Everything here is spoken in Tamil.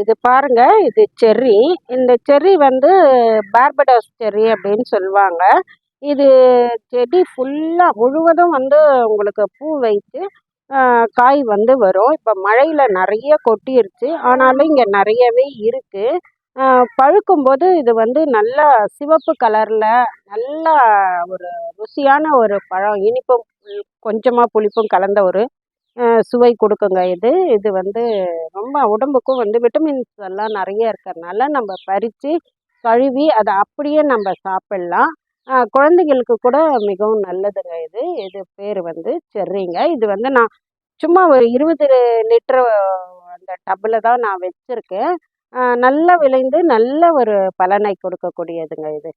இது பாருங்க இது செர்ரி. இந்த செர்ரி வந்து பார்படோஸ் செர்ரி அப்படின்னு சொல்லுவாங்க. இது செடி ஃபுல்லாக முழுவதும் வந்து உங்களுக்கு பூ வைத்து காய் வந்து வரும். இப்போ மழையில் நிறைய கொட்டிருச்சு. ஆனாலும் இங்கே நிறையவே இருக்குது பழுக்கும்போது இது வந்து நல்லா சிவப்பு கலரில் நல்லா ஒரு ருசியான ஒரு பழம். இனிப்பும் கொஞ்சமாக புளிப்பும் கலந்த ஒரு சுவை கொடுக்குங்க இது. இது வந்து ரொம்ப உடம்புக்கும் வந்து விட்டமின்ஸ் எல்லாம் நிறைய இருக்கிறதுனால நம்ம பறித்து கழுவி அதை அப்படியே நம்ம சாப்பிட்லாம். குழந்தைங்களுக்கு கூட மிகவும் நல்லதுங்க இது. இது பேர் வந்து செர்ரிங்க. இது வந்து நான் சும்மா ஒரு இருபது லிட்டர் அந்த டப்பில் தான் நான் வச்சுருக்கேன். நல்லா விளைந்து நல்ல ஒரு பலனை கொடுக்கக்கூடியதுங்க இது.